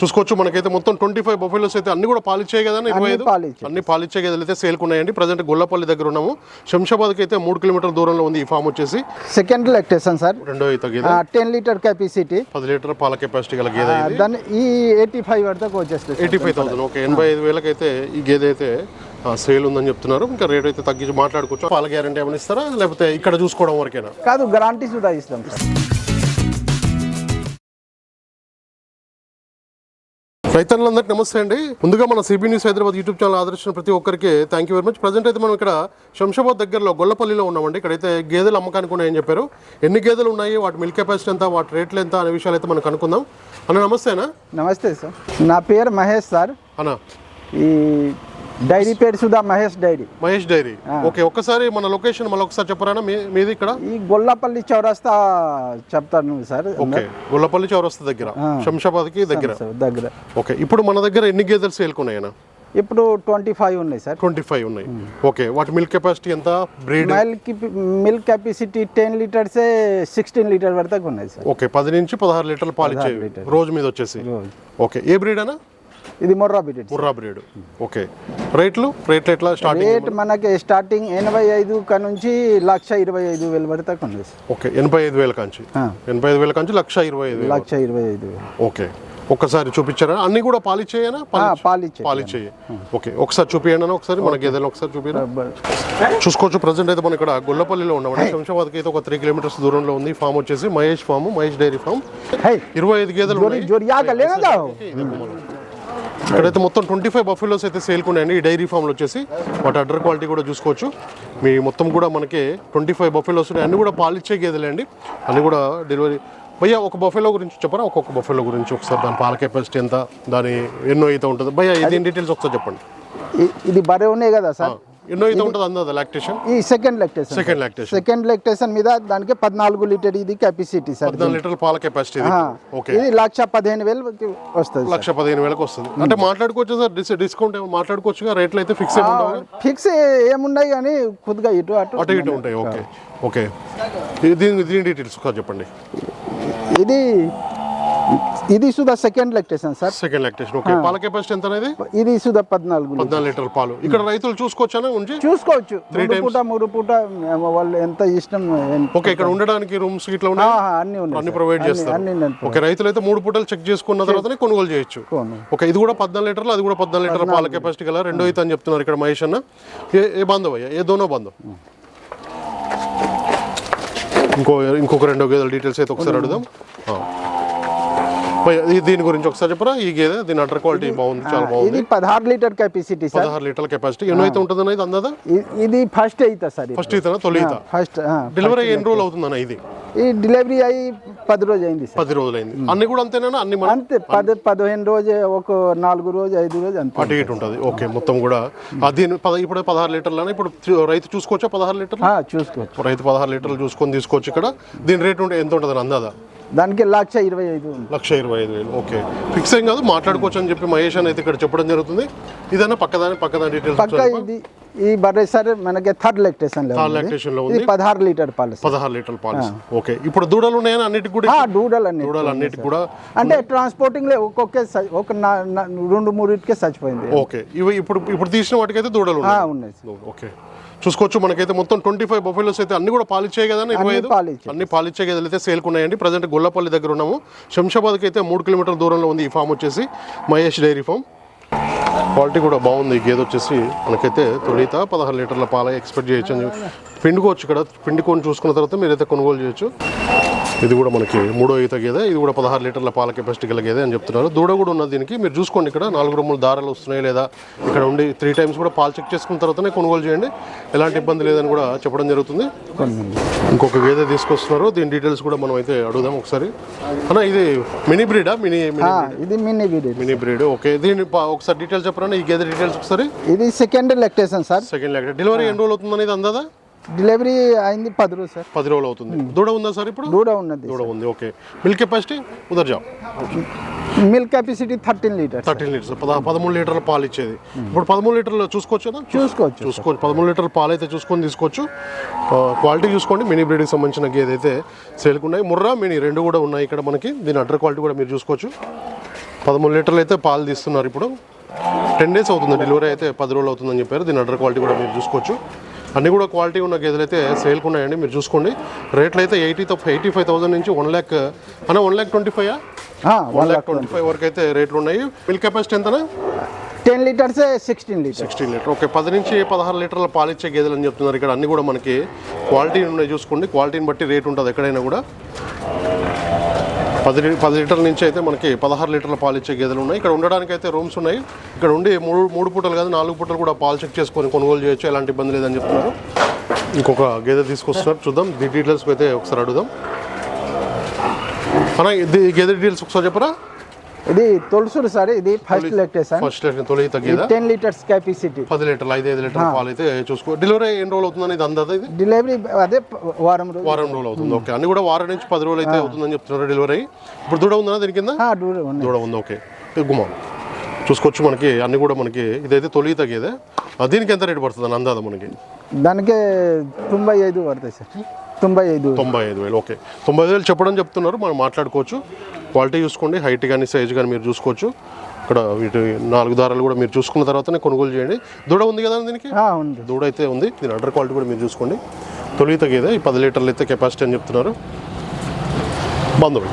చూసుకోవచ్చు. మనకైతే మొత్తం ట్వంటీ ఫైవ్ బఫెలోస్ అయితే అన్ని కూడా పాలిచ్చాయి కదా ఇరవై ఐదు? పాలిచ్చే. అన్ని పాలిచ్చే గేదెలు అయితే సేల్కు ఉన్నాయండి ప్రజెంట్ గొల్లపల్లి దగ్గర ఉన్నాము. శంషాబాద్కి అయితే మూడు కిలోమీటర్ల దూరంలో ఉంది ఈ ఫామ్ వచ్చేసి. సెకండ్ లెక్టేషన్ సార్ రెండో టెన్ లీటర్ కెపాసిటీ పది లీటర్ పాల కెపాసిటీ గల గేదె దాన్ని ఈ ఎయిటీ ఫైవ్ వరకు వచ్చేస్తుంది ఎయిటీ ఫైవ్ థౌసండ్ ఓకే ఎనభై ఐదు వేలకైతే ఈ గేదె అయితే సేల్ ఉందని చెప్తున్నారు. ఇంకా రేట్ అయితే తగ్గించి మాట్లాడుకోవచ్చు. పాల గ్యారంటీ ఏమైనా ఇస్తారా? లేకపోతే ఇక్కడ చూసుకోవడం వరకేనా? కాదు గ్యారంటీ కూడా ఇస్తాం సార్ రైతన్నులందరికీ నమస్తే అండి. ముందుగా మన CB news Hyderabad YouTube channel ఆదరించిన ప్రతి ఒక్కరికి thank you very much present అయితే మనం ఇక్కడ శంషాబాద్ దగ్గరలో గొల్లపల్లిలో ఉన్నామండి. ఇక్కడైతే గేదెలు అమ్మకానికి ఉన్నాయని చెప్పారు. ఎన్ని గేదెలు ఉన్నాయి? వాటి మిల్క్ కెపాసిటీ ఎంత? వాటి రేట్లు ఎంత? అనే విషయాలు అయితే మనం కనుక్కుందాం. అన్న నమస్తేనా నమస్తే సార్. నా పేరు మహేష్ సార్. అన్న. ఈ డైరీ పేరు Sudha Mahesh dairy. Mahesh dairy. Okay ఒక్కసారి మన లొకేషన్ మళ్ళీ ఒకసారి చెప్పరానా? మీది ఇక్కడ? ఈ గొల్లపల్లి చౌరస్తా చెప్తాను సార్. ఓకే గొల్లపల్లి చౌరస్తా దగ్గర. శంషాబాద్కి దగ్గర. సార్ దగ్గర. ఓకే ఇప్పుడు మన దగ్గర ఎన్ని గేదెలు సేల్కున్నాయన్నా ఇప్పుడు ట్వంటీ ఫైవ్ ఉన్నాయి సార్. ట్వంటీ ఫైవ్ ఉన్నాయి. ఓకే వాటి మిల్క్ కెపాసిటీ ఎంత? Breed? Milk milk capacity ten లీటర్సే sixteen litre వరకు ఉన్నాయి సార్. ఓకే పది నుంచి పదహారు లీటర్లు పాలు ఇచ్చేవి రోజు మీద వచ్చేసి. ఓకే ఏ బ్రీడ్ అన్నా? ఇది మొర్రా బిటెడ్ ముర్రా బ్రీడ్. ఓకే. రేట్లు? రేట్లు ఎట్లా స్టార్టింగ్ రేట్ మనకి స్టార్టింగ్ ఎనభై ఐదు కా నుంచి లక్ష ఇరవై ఐదు వేల వరకు ఉంది సార్ ఓకే. ఎనభై ఐదు వేల కాంచి. ఎనభై ఐదు వేల కాంచి లక్ష ఇరవై ఐదు లక్ష ఇరవై ఐదు ఓకే. ఒక్కసారి చూపించారా? అన్ని కూడా పాలిచ్చేయనా? పాలిచ్చే పాలిచ్చేయి. ఓకే. ఒకసారి చూపియండి ఒకసారి మన గేదెలు ఒకసారి చూపిరా చూసుకోవచ్చు. ప్రజెంట్ అయితే మనం ఇక్కడ గొల్లపల్లిలో ఉన్నామండి శంషాబాద్కి అయితే ఒక త్రీ కిలోమీటర్స్ దూరంలో ఉంది. ఫామ్ వచ్చేసి Mahesh farm Mahesh dairy farm ఇరవై ఐదు గేదెలు ఇక్కడైతే మొత్తం ట్వంటీ ఫైవ్ బఫెలోస్ అయితే సేల్కున్నాయండి. ఈ డైరీ ఫామ్లో వచ్చేసి వాటి అడ్డర్ క్వాలిటీ కూడా చూసుకోవచ్చు. మీ మొత్తం కూడా మనకి ట్వంటీ ఫైవ్ బఫెలోస్ ఉన్నాయి. అన్ని కూడా పాలిచ్చే గేదెలే అండి అన్ని కూడా డెలివరీ భయ్యా ఒక బఫెలో గురించి చెప్పరా? ఒక్కొక్క బఫెలో గురించి ఒకసారి దాని పాల కెపాసిటీ ఎంత? దాని ఎన్నో అయితే ఉంటుంది? భయ్యా ఇది డీటెయిల్స్ ఒకసారి చెప్పండి. ఇది బరే ఉన్నాయి కదా సార్? ఎన్నో అయితే ఉంటుంది అందదా లాక్టేషన్ ఈ second lactation second lactation second lactation మీద దానికి పద్నాలుగు లీటర్ ఇది కెపాసిటీ సార్ పద్నాలుగు లీటర్ల పాల కెపాసిటీ ఇది. ఓకే. ఇది లక్ష పదిహేను వేలు వస్తుంది లక్ష పదిహేను వేలకు వస్తుంది. అంటే మాట్లాడుకోవచ్చు సార్ డిస్ డిస్కౌంట్ ఏమో మాట్లాడుకోవచ్చుగా రేట్లు అయితే ఫిక్స్ ఫిక్స్ ఏమున్నాయి కానీ కొద్దిగా ఇటు అటు అటు ఇటు ఉంటాయి ఓకే. ఓకే. ఇది- దీని దీని డీటెయిల్స్ చెప్పండి. ఇది ఇది Sudha second lactation sir second lactation okay పాల కెపాసిటీ ఎంత అనేది ఇది సుధా పద్నాలుగు. పద్నాలుగు లీటర్ పాలు. ఇక్కడ రైతులు చూసుకోవచ్చానా ఉంచి? చూసుకోవచ్చు. రెండు పూట మూడు పూట వాళ్ళు ఎంత ఇష్టం ఓకే ఇక్కడ ఉండడానికి రూమ్స్ ఇట్లా ఆ, ఉన్నాయి అన్ని ఉన్నాయి అన్ని. ప్రొవైడ్ చేస్తారు. ఓకే రైతులు అయితే మూడు పూటలు చెక్ చేసుకున్న తర్వాతనే కొనుగోలు చేయొచ్చు. ఓకే ఇది కూడా పద్నాలుగు లీటర్లు అది కూడా పద్నాలుగు లీటర్ పాల కెపాసిటీ గల రెండో అయితే అని చెప్తున్నారు ఇక్కడ మహేష్ అన్న. ఏ ఏ బాంధవ్ అయ్యా? ఏ దోనో బాంధవ్ ఇంకో ఇంకొక రెండో గేదెల డీటెయిల్స్ అయితే ఒకసారి అడుగుదాం. దీని గురించి ఒకసారి చెప్పరా? ఈ గేదె దీని అటర్ క్వాలిటీ బాగుంది చాలా బాగుంది. ఇది పదహారు లీటర్ కెపాసిటీ సార్ పదహారు లీటర్ల కెపాసిటీ ఎన్నో అయితే ఉంటుంది అనేది అందాదా ఇది ఫస్ట్ అవుతా సార్ ఫస్ట్ ఈతనా? తొలి ఫస్ట్ డెలివరీ ఎన్ని రోజులు అవుతుందన్న ఇది? ఈ డెలివరీ అయ్యి పది రోజు అయింది సార్ పది రోజులైంది. అన్ని కూడా అంతేనా? అన్ని మన అంతే పది పదిహేను రోజు ఒక నాలుగు రోజు ఐదు రోజు అంతే అటు ఇటు ఉంటుంది ఓకే మొత్తం కూడా. దీని పద ఇప్పుడు పదహారు లీటర్లు ఇప్పుడు రైతు చూసుకోవచ్చా పదహారు లీటర్లు? ఆ, చూసుకోవచ్చు. రైతు పదహారు లీటర్లు చూసుకొని తీసుకోవచ్చు ఇక్కడ. దీని రేట్ ఉంటే ఎంత ఉంటుంది అందాదా దానికి లక్ష ఇరవై ఐదు. ఉంది లక్ష ఇరవై ఐదు వేలు. ఓకే. ఫిక్స్ ఏం కాదు మాట్లాడుకోవచ్చు అని చెప్పి మహేష్ అని అయితే ఇక్కడ చెప్పడం జరుగుతుంది. ఇదన్నా పక్కదాని పక్కదాని డీటెయిల్స్ పక్క ఇది ఈ బర్రె సార్ మనకి థర్డ్ లెక్టేషన్ థర్డ్ lactation లో ఇది పదహారు లీటర్ పాలు. పదహారు లీటర్ల పాలసీ. ఓకే. ఇప్పుడు దూడలు ఉన్నాయని అన్నిటికి కూడా ఆ, డూడల్ అన్ని దూడలు అన్నిటికి కూడా అంటే ట్రాన్స్పోర్టింగ్లో ఒక్కొక్క ఒక రెండు మూడింటికే చచ్చిపోయింది. ఓకే. ఇవి ఇప్పుడు ఇప్పుడు తీసిన వాటికైతే దూడలు ఉన్నాయి. ఓకే. చూసుకోవచ్చు. మనకైతే మొత్తం ట్వంటీ ఫైవ్ బఫెలోస్ అయితే అన్ని కూడా పాలిచ్చాయి కదా ఇరవై ఐదు. అన్ని పాలిచ్చే గేదెలు అయితే సేల్కున్నాయండి ప్రజెంట్ గొల్లపల్లి దగ్గర ఉన్నాము. శంషాబాద్కి అయితే మూడు కిలోమీటర్ల దూరంలో ఉంది ఈ ఫామ్ వచ్చేసి. Mahesh dairy form. క్వాలిటీ కూడా బాగుంది. గేదె వచ్చేసి మనకైతే తొలిత పదహారు లీటర్ల పాల ఎక్స్పెక్ట్ చేయొచ్చు. పిండుకోవచ్చు ఇక్కడ. పిండుకొని చూసుకున్న తర్వాత మీరైతే కొనుగోలు చేయొచ్చు. ఇది కూడా మనకి మూడో ఈత గేదె ఇది కూడా పదహారు లీటర్ల పాల కెపాసిటీ గల గేదె అని చెప్తున్నారు. దూడ కూడా ఉన్నది దీనికి. మీరు చూసుకోండి ఇక్కడ నాలుగు రొమ్ములు దారాలు వస్తున్నాయి లేదా ఇక్కడ ఉండి త్రీ టైమ్స్ కూడా పాలు చెక్ చేసుకున్న తర్వాతనే కొనుగోలు చేయండి. ఎలాంటి ఇబ్బంది లేదని కూడా చెప్పడం జరుగుతుంది. ఇంకొక గేదె తీసుకొస్తున్నారు. దీని డీటెయిల్స్ కూడా మనం అయితే అడుగుదాం ఒకసారి. అన్న ఇది మినీ బ్రీడా? మినీ మినీ ఇది మినీ బ్రీడ్. ఓకే. దీని ఒకసారి డీటెయిల్స్ చెప్పరా ఈ గేదె డీటెయిల్స్ ఒకసారి? ఇది సెకండ్ లెక్టేషన్ సార్ సెకండ్ ల్యాక్ డెలివరీ ఎన్ని రోజులు అవుతుంది అనేది అందాదా? డెలివరీ అయింది పది రోజు సార్. పది రోజులు అవుతుంది. దూడ ఉందా సార్ ఇప్పుడు? దూడ ఉన్నది దూడ ఉంది okay. Milk capacity? ఉదర్ job milk capacity thirteen litres thirteen litres. పద పదమూడు లీటర్ల పాలు ఇచ్చేది. ఇప్పుడు పదమూడు లీటర్లు చూసుకోవచ్చు చూసుకోవచ్చు చూసుకోవచ్చు పదమూడు లీటర్ల పాలు అయితే చూసుకొని తీసుకోవచ్చు. క్వాలిటీ చూసుకోండి. మినీ బ్రీడ్కి సంబంధించిన గేదె అయితే సేల్కి ఉన్నాయి. ముర్రా మినీ రెండు కూడా ఉన్నాయి ఇక్కడ మనకి. దీని అడ్డర్ క్వాలిటీ కూడా మీరు చూసుకోవచ్చు. పదమూడు లీటర్లు అయితే పాలు తీస్తున్నారు ఇప్పుడు. టెన్ డేస్ అవుతుంది. డెలివరీ అయితే పది రోజులు అవుతుందని చెప్పారు. దీని అడ్డర్ క్వాలిటీ కూడా మీరు చూసుకోవచ్చు. అన్నీ కూడా క్వాలిటీ ఉన్న గేదెలు అయితే సేల్కి ఉన్నాయండి. మీరు చూసుకోండి. రేట్లు అయితే ఎయిటీ ఎయిటీ ఫైవ్ థౌసండ్ నుంచి వన్ ల్యాక్ అన్న one lakh twenty five one lakh twenty five వరకు అయితే రేట్లు ఉన్నాయి. మిల్క్ కెపాసిటీ ఎంతనా? Ten litres sixteen litres sixteen litre. Okay పది నుంచి పదహారు లీటర్ల పాలిచ్చే గేదెలు అని చెప్తున్నారు ఇక్కడ. అన్ని కూడా మనకి క్వాలిటీ ఉన్నాయి చూసుకోండి. క్వాలిటీని బట్టి రేట్ ఉంటుంది ఎక్కడైనా కూడా. పది లీ- పది లీటర్ల నుంచి అయితే మనకి పదహారు లీటర్ల పాలు ఇచ్చే గేదెలు ఉన్నాయి. ఇక్కడ ఉండడానికి అయితే రూమ్స్ ఉన్నాయి. ఇక్కడ ఉండి మూడు మూడు పూటలు కాదు నాలుగు పూటలు కూడా పాలు చెక్ చేసుకొని కొనుగోలు చేయొచ్చు. ఎలాంటి ఇబ్బంది లేదని చెప్తున్నారు. ఇంకొక గేదె తీసుకొస్తున్నారు. చూద్దాం. దీ డీటెయిల్స్ అయితే ఒకసారి అడుగుదాం. అన్న ఇది గేదె డీటెయిల్స్ ఒకసారి చెప్పరా? ఇది తొలుసుడు సార్ ఇది ఫస్ట్ లెక్టేషన్ ఫస్ట్ తొలి గేదె? టెన్ లీటర్స్ కెపాసిటీ పది లీటర్లు ఐదు ఐదు లీటర్ల పాలు అయితే చూసుకో. డెలివరీ ఎన్ని రోజులు అవుతుందని ఇది అందదా ఇది? డెలివరీ అదే వారం రోజు వారం రోజులు అవుతుంది. ఓకే. అన్ని కూడా వారం నుంచి పది రోజులు అయితే అవుతుందని చెప్తున్నారు డెలివరీ ఇప్పుడు దూడ ఉందా దీని కింద? ఆ, దూరం ఉంది. దూడ ఉంది. ఓకే. గుమ్మం. చూసుకోవచ్చు మనకి. అన్ని కూడా మనకి ఇదైతే తొలి తగ్గేదే దీనికి ఎంత రేటు పడుతుంది అందాదా మనకి? దానికి తొంభై ఐదు పడతాయి సార్. తొంభై ఐదు తొంభై ఐదు వేలు ఓకే. తొంభై ఐదు వేలు చెప్పడం చెప్తున్నారు మనం మాట్లాడుకోవచ్చు. క్వాలిటీ చూసుకోండి హైట్ కానీ సైజ్ కానీ మీరు చూసుకోవచ్చు. ఇక్కడ వీటి నాలుగు దారాలు కూడా మీరు చూసుకున్న తర్వాతనే కొనుగోలు చేయండి. దూడ ఉంది కదా దీనికి? ఉంది. దూడ అయితే ఉంది దీని అడ్డర్ క్వాలిటీ కూడా మీరు చూసుకోండి. తొలి తగ్గేదే ఈ పది లీటర్లు అయితే కెపాసిటీ అని చెప్తున్నారు. బంధువులు.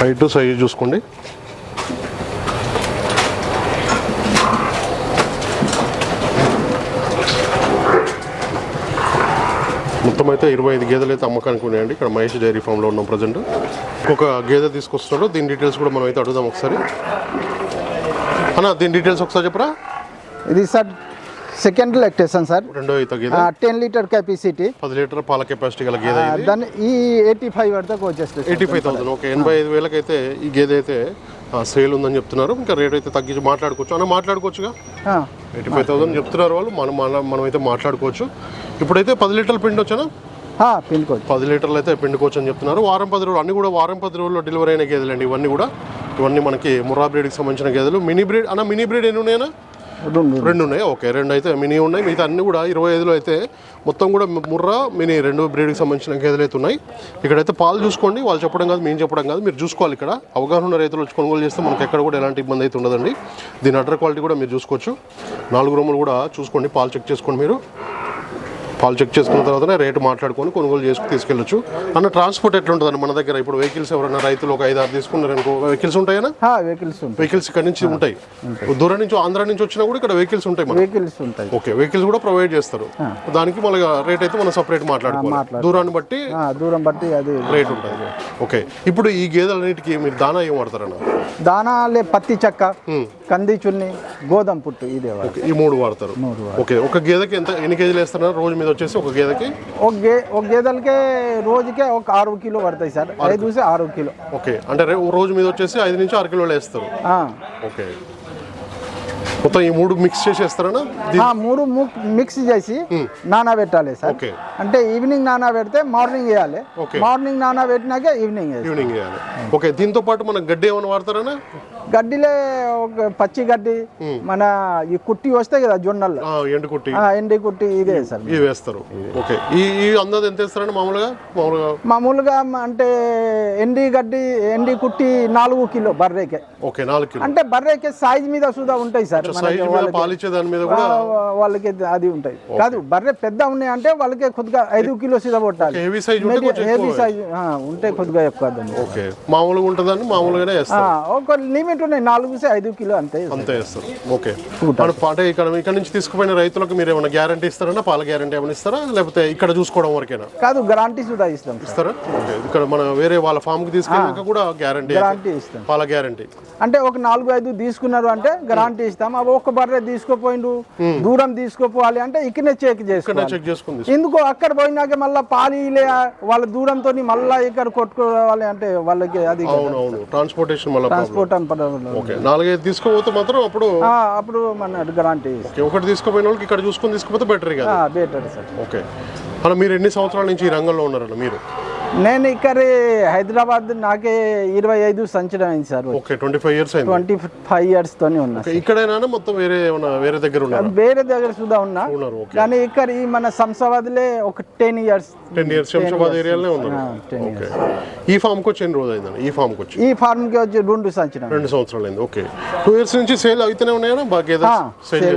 హైట్ సైజ్ చూసుకోండి. మొత్తం అయితే ఇరవై ఐదు గేదెలు అయితే అమ్మకానికి ఉన్నాయండి. ఇక్కడ మహేష్ డైరీ ఫామ్లో ఉన్నాం ప్రజెంట్. ఇంకొక గేదె తీసుకొస్తున్నారు దీని డీటెయిల్స్ కూడా మనం అయితే అడుగుదాం ఒకసారి. అన్న దీని డీటెయిల్స్ ఒకసారి చెప్పరా? ఇది సార్ సెకండ్ లెక్టేషన్ సార్. రెండో టెన్ లీటర్ కెపాసిటీ పది లీటర్ పాల కెపాసిటీ గల గేదె దాన్ని ఈ ఎయిటీ ఫైవ్ వరకు వచ్చేస్తుంది ఎయిటీ ఫైవ్ థౌసండ్ ఓకే ఎనభై ఐదు వేలకైతే ఈ గేదె అయితే సేల్ ఉందని చెప్తున్నారు. ఇంకా రేట్ అయితే తగ్గించి మాట్లాడుకోవచ్చు. అన్న మాట్లాడుకోవచ్చుగా? ఎయిటీ ఫైవ్ థౌసండ్ చెప్తున్నారు వాళ్ళు. మనం మన- మనం అయితే మాట్లాడుకోవచ్చు. ఇప్పుడైతే పది లీటర్లు పిండి వచ్చానా కోడ్ పది లీటర్లు అయితే పిండుకోవచ్చు అని చెప్తున్నారు. వారం పది రోజులు అన్ని కూడా వారం పది రోజుల్లో డెలివరీ అయిన గేదెలు అండి ఇవన్నీ కూడా. ఇవన్నీ మనకి ముర్రా బ్రీడ్కి సంబంధించిన గేదెలు. మినీ బ్రీడ్ అన్న మినీ బ్రీడ్ ఎన్ని ఉన్నాయన్నా? రెండు రెండు ఉన్నాయి? ఓకే రెండు అయితే మినీ ఉన్నాయి. మిగతా అన్ని కూడా ఇరవై ఐదులో అయితే మొత్తం కూడా ముర్రా మినీ రెండు బ్రీడ్కి సంబంధించిన గేదెలు అయితే ఉన్నాయి. ఇక్కడైతే పాలు చూసుకోండి. వాళ్ళు చెప్పడం కాదు మేము చెప్పడం కాదు. మీరు చూసుకోవాలి ఇక్కడ. అవగాహన ఉన్న రైతులు వచ్చి కొనుగోలు చేస్తే మనకి ఎక్కడ కూడా ఎలాంటి ఇబ్బంది అయితే ఉండదండి. దీని అడ్డర్ క్వాలిటీ కూడా మీరు చూసుకోవచ్చు. నాలుగు రూములు కూడా చూసుకోండి. పాలు చెక్ చేసుకోండి మీరు. పాలు చెక్ చేసుకున్న తర్వాతనే రేటు మాట్లాడుకొని కొనుగోలు చేసుకుని తీసుకెళ్ళొచ్చు. అన్న ట్రాన్స్పోర్ట్ ఎట్లుంటుందండి మన దగ్గర? ఇప్పుడు వెహికల్స్ ఎవరైనా రైతులు ఒక ఐదు ఆరు తీసుకున్నారు అనుకో వెహికల్స్ ఉంటాయనా? వెహికల్స్ వెహికల్స్ ఇక్కడ నుంచి ఉంటాయి. దూరం నుంచి ఆంధ్ర నుంచి వచ్చినా కూడా ఇక్కడ వెహికల్స్ ఉంటాయి వెహికల్స్ ఉంటాయి. ఓకే వెహికల్స్ కూడా ప్రొవైడ్ చేస్తారు. దానికి మళ్ళీ రేట్ అయితే మనం సపరేట్ మాట్లాడుకోవాలి. దూరాన్ని బట్టి దూరం బట్టి అది రేట్ ఉంటుంది. ఓకే ఇప్పుడు ఈ గేదెలన్నిటికీ మీరు దానా ఏం వాడతారన్న? దానాలే పత్తి చెక్క. కంది చున్ని గోధుమ పుట్టు ఇదే. ఓకే, ఈ మూడు వాడతారు. మూడు ఓకే ఒక గేదెకి ఎంత ఎన్ని కేజీలు వేస్తున్నారు? రోజు మీద వచ్చేసి ఒక గేదెకి? ఒక గే ఒక గేదెలకే రోజుకే ఒక ఆరు కిలో పడతాయి సార్. ఐదు నుంచి ఆరు కిలో. ఓకే అంటే రే- రోజు మీద వచ్చేసి ఐదు నుంచి ఆరు కిలోలు వేస్తారు. ఆ. ఓకే. మొత్తం ఈ మూడు మిక్స్ చేసి వేస్తారనా? ఆ, మూడు ము- మిక్స్ చేసి నానబెట్టాలి సార్. ఓకే. అంటే ఈవినింగ్ నానబెడితే మార్నింగ్ వేయాలి. ఓకే. మార్నింగ్ నానబెట్టినాక ఈవినింగ్ వేయాలి. ఈవినింగ్ చేయాలి ఓకే దీంతో పాటు మనం గడ్డి ఏమైనా వాడతారనా? గడ్డిలే ఒక పచ్చి గడ్డి మన ఈ కుట్టి వస్తాయి కదా జొన్నలు ఆ, ఎండుకుట్టి ఆ, ఎండి కుట్టి ఇదే సార్. ఇవి వేస్తారు. ఓకే. ఈ ఈ అందది ఎంత వేస్తారండి మామూలుగా? మామూలుగా మామూలుగా అంటే ఎండి గడ్డి ఎండి కుట్టి నాలుగు కిలో బర్రెకే. ఓకే నాలుగు కిలో. అంటే బర్రెకే సైజ్ మీద సుధా ఉంటాయి సార్ మీద పాలిచ్చే దాని మీద కూడా వాళ్ళకి అది ఉంటాయి. కాదు బర్రె పెద్ద ఉన్నాయి అంటే వాళ్ళకి కొద్దిగా ఐదు కిలో సిద్ధ కొట్టాలి. హెవీ సైజ్ ఉంటే కొంచెం హెవీ ఎక్కువ సైజ్ ఉంటే కొద్దిగా ఎక్కువ మామూలుగా ఉంటుందని వేస్తారు. ఒక లిమిట్ ఉన్నాయి నాలుగు ఐదు కిలో అంతే అంతే వేస్తారు ఓకే. మన అంటే ఇక్కడ ఇక్కడ నుంచి తీసుకుపోయిన రైతులకు మీరు ఏమైనా గ్యారంటీ ఇస్తారా? పాల గ్యారంటీ ఏమైనా ఇస్తారా? లేకపోతే ఇక్కడ చూసుకోవడం వరకేనా? కాదు గ్యారంటీ సుధా ఇస్తాం. సార్ ఇస్తారా? ఓకే. ఇక్కడ మన వేరే వాళ్ళ ఫామ్కి తీసుకెళ్ళాక కూడా గ్యారంటీ గ్యారంటీ ఇస్తాం. పాల గ్యారంటీ అంటే ఒక నాలుగు ఐదు తీసుకున్నారు అంటే గ్యారంటీ ఇస్తాం. అవి ఒక బర్రె తీసుకోపోయిండు దూరం తీసుకోపోవాలి అంటే ఇక్కడనే చెక్ చేసుకోవాలి. చెక్ చేసుకుంది. ఎందుకు అక్కడ పోయినాక మళ్ళీ పాలీలే వాళ్ళ దూరంతో మళ్ళీ ఇక్కడ కొట్టుకోవాలి అంటే వాళ్ళకి అది అవును అవును ట్రాన్స్పోర్టేషన్ ట్రాన్స్పోర్ట్ ఓకే. నాలుగైదు తీసుకోపోతే మాత్రం అప్పుడు అప్పుడు మన గ్యారంటీ ఓకే ఒకటి తీసుకుపోయిన వాళ్ళకి ఇక్కడ చూసుకొని తీసుకుపోతే బెటర్ కదా. Better sir okay. అలా మీరు ఎన్ని సంవత్సరాల నుంచి ఈ రంగంలో ఉన్నారన్న మీరు? నేను ఇక్కడ హైదరాబాద్ నాకే ఇరవై ఐదు సంవత్సరం అయింది sir. Okay twenty five years twenty five years తోనే ఉన్నా ఇక్కడైనా మొత్తం వేరే వేరే దగ్గర ఉన్నారు? వేరే దగ్గర సుధా ఉన్నా. కానీ ఇక్కడ ఈ మన సంసాబాద్లే ఒక ten years ten years Shamshabad ఏరియాలోనే ఈ వచ్చి ఎన్ని రోజులు అయిందండి ఈ ఫామ్కి వచ్చి? ఈ ఫార్మ్కి వచ్చి రెండు సంవత్సరం రెండు సంవత్సరాలు అయింది ఓకే. టూ ఇయర్స్ నుంచి సేల్ అవుతూనే ఉన్నాయా? బాగా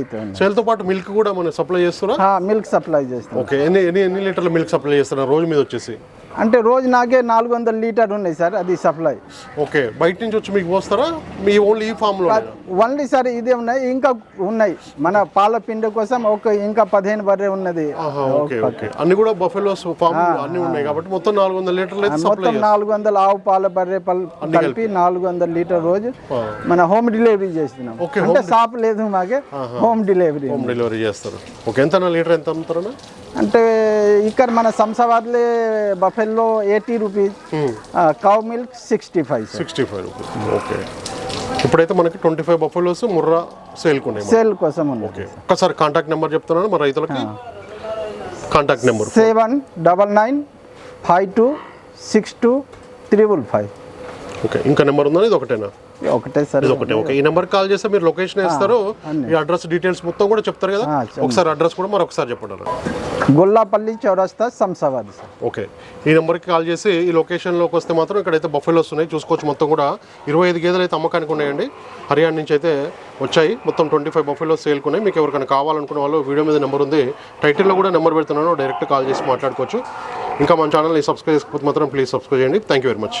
అయితే ఉన్నాయి. సేల్తో పాటు మిల్క్ కూడా మనం సప్లై చేస్తారా? మిల్క్ సప్లై చేస్తాం. ఓకే ఎన్ని ఎన్ని ఎన్ని లీటర్ల మిల్క్ సప్లై చేస్తున్నారు రోజు మీద వచ్చేసి. అంటే రోజు నాకే నాలుగు వందల లీటర్ ఉన్నాయి సార్ అది సప్లై. ఓకే బయట నుంచి వచ్చి మీకు పోస్తారా? మీ ఓన్లీ ఈ ఫామ్లో ఓన్లీ సార్ ఇదే ఉన్నాయి ఇంకా ఉన్నాయి. మన పాల పిండి కోసం ఒక ఇంకా పదిహేను బర్రె ఉన్నది. Okay okay. అన్ని కూడా బఫెలోస్ ఫామ్ అన్ని ఉన్నాయి కాబట్టి మొత్తం నాలుగు వందల లీటర్లు అయితే మొత్తం నాలుగు వందల ఆవు పాల బర్రె పల్- కలిపి నాలుగు వందల లీటర్ రోజు మన హోమ్ డెలివరీ చేస్తున్నాం. అంటే షాప్ లేదు మాకే హోమ్ డెలివరీ హోమ్ డెలివరీ చేస్తారు. ఓకే ఎంత లీటర్ ఎంత అమ్ముతారన్నా? అంటే ఇక్కడ మన శంషాబాద్లే buffalo eighty rupees cow milk sixty five sixty five rupees. Okay. ఇప్పుడైతే మనకి ట్వంటీ ఫైవ్ బఫెలోస్ ముర్రా సేల్కి ఉన్నాయి సేల్ కోసం ఉంది ఓకే. ఒక్కసారి కాంటాక్ట్ నెంబర్ చెప్తున్నాను మా రైతులకి. Contact number seven double nine five two six two triple five okay ఇంకా నెంబర్ ఉందా? ఇది ఒకటేనా? ఒకటే సార్. ఇది ఒకటే. ఓకే ఈ నెంబర్ కాల్ చేస్తే మీరు లొకేషన్ వేస్తారు. ఈ అడ్రస్ డీటెయిల్స్ మొత్తం కూడా చెప్తారు కదా. ఒకసారి అడ్రస్ కూడా మరొకసారి చెప్పండి గొల్లాపల్లి చౌరస్తా సార్. ఓకే ఈ నెంబర్కి కాల్ చేసి ఈ లొకేషన్లోకి వస్తే మాత్రం ఇక్కడైతే బఫెలోస్ ఉన్నాయి. చూసుకోవచ్చు మొత్తం కూడా. ఇరవై ఐదు గేదెలు అయితే అమ్మకానికి ఉన్నాయండి. హర్యానా నుంచి అయితే వచ్చాయి. మొత్తం ట్వంటీ ఫైవ్ బఫెలోస్ సేల్కున్నాయి మీకు ఎవరికైనా కావాలనుకున్న వాళ్ళు వీడియో మీద నెంబర్ ఉంది. టైటిల్లో కూడా నెంబర్ పెడుతున్నాను. డైరెక్ట్ కాల్ చేసి మాట్లాడుకోవచ్చు. ఇంకా మన ఛానల్ని సబ్స్క్రైబ్ చేసుకోకపోతే మాత్రం ప్లీజ్ సబ్స్క్రైబ్ చేయండి. Thank you very much